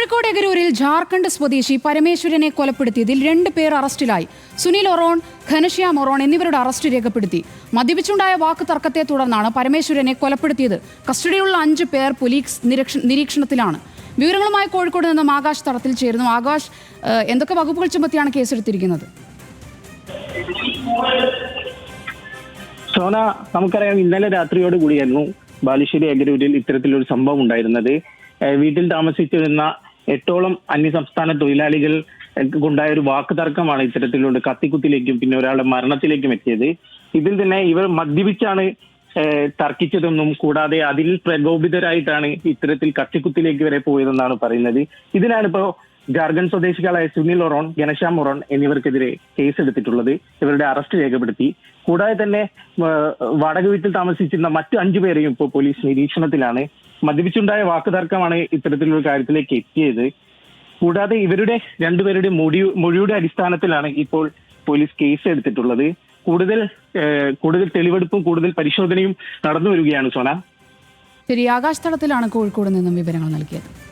കോഴിക്കോട് എഗരൂരിൽ ജാർഖണ്ഡ് സ്വദേശി പരമേശ്വരനെ കൊലപ്പെടുത്തിയതിൽ രണ്ട് പേർ അറസ്റ്റിലായി. സുനിൽ ഒറോൺ ഘനശ്യാം ഒറോൺ എന്നിവരുടെ അറസ്റ്റ് രേഖപ്പെടുത്തി. മദ്യപിച്ചുണ്ടായ വാക്ക് തർക്കത്തെ തുടർന്നാണ് പരമേശ്വരനെ കൊലപ്പെടുത്തിയത്. കസ്റ്റഡിയിലുള്ള അഞ്ച് പേർ പോലീസ് നിരീക്ഷണത്തിലാണ്. വിവരങ്ങളുമായി കോഴിക്കോട് നിന്നും ആകാശ് തറത്തിൽ ചേരുന്നു. ആകാശ് എന്തൊക്കെ വകുപ്പുകൾ ചുമത്തിയാണ് കേസെടുത്തിരിക്കുന്നത്? സോന നമുക്കറിയാം ഇന്നലെ രാത്രിയോട് കൂടിയായിരുന്നു ബാലുശ്ശേരി അഗരൂരിൽ ഇത്തരത്തിലൊരു സംഭവം ഉണ്ടായിരുന്നത്. വീട്ടിൽ താമസിച്ചിരുന്ന എട്ടോളം അന്യസംസ്ഥാന തൊഴിലാളികൾ ഉണ്ടായ ഒരു വാക്ക് തർക്കമാണ് ഇത്തരത്തിലുള്ള കത്തിക്കുത്തിലേക്കും പിന്നെ ഒരാളുടെ മരണത്തിലേക്കും എത്തിയത്. ഇതിൽ തന്നെ ഇവർ മദ്യപിച്ചാണ് തർക്കിച്ചതെന്നും കൂടാതെ അതിൽ പ്രകോപിതരായിട്ടാണ് ഇത്തരത്തിൽ കത്തിക്കുത്തിലേക്ക് വരെ പോയതെന്നാണ് പറയുന്നത്. ഇതിനാണ് ഇപ്പോ ജാർഖണ്ഡ് സ്വദേശികളായ സുനിൽ ഒറോൺ ഗണശ്യാം ഒറോൺ എന്നിവർക്കെതിരെ കേസെടുത്തിട്ടുള്ളത്. ഇവരുടെ അറസ്റ്റ് രേഖപ്പെടുത്തി. കൂടാതെ തന്നെ വാടക വീട്ടിൽ താമസിച്ചിരുന്ന മറ്റു അഞ്ചു പേരെയും ഇപ്പോൾ പോലീസ് നിരീക്ഷണത്തിലാണ് മദ്യപിച്ചുണ്ടായ വാക്കുതർക്കമാണ് ഇത്തരത്തിലൊരു കാര്യത്തിലേക്ക് എത്തിയത്. കൂടാതെ ഇവരുടെ രണ്ടുപേരുടെ മൊഴി മൊഴിയുടെ അടിസ്ഥാനത്തിലാണ് ഇപ്പോൾ പോലീസ് കേസ് എടുത്തിട്ടുള്ളത്. കൂടുതൽ കൂടുതൽ തെളിവെടുപ്പും കൂടുതൽ പരിശോധനയും നടന്നു വരികയാണ് സോന. ശരി ആകാശ് തളത്തിലാണ് കോഴിക്കോട് നിന്നും വിവരങ്ങൾ നൽകിയത്.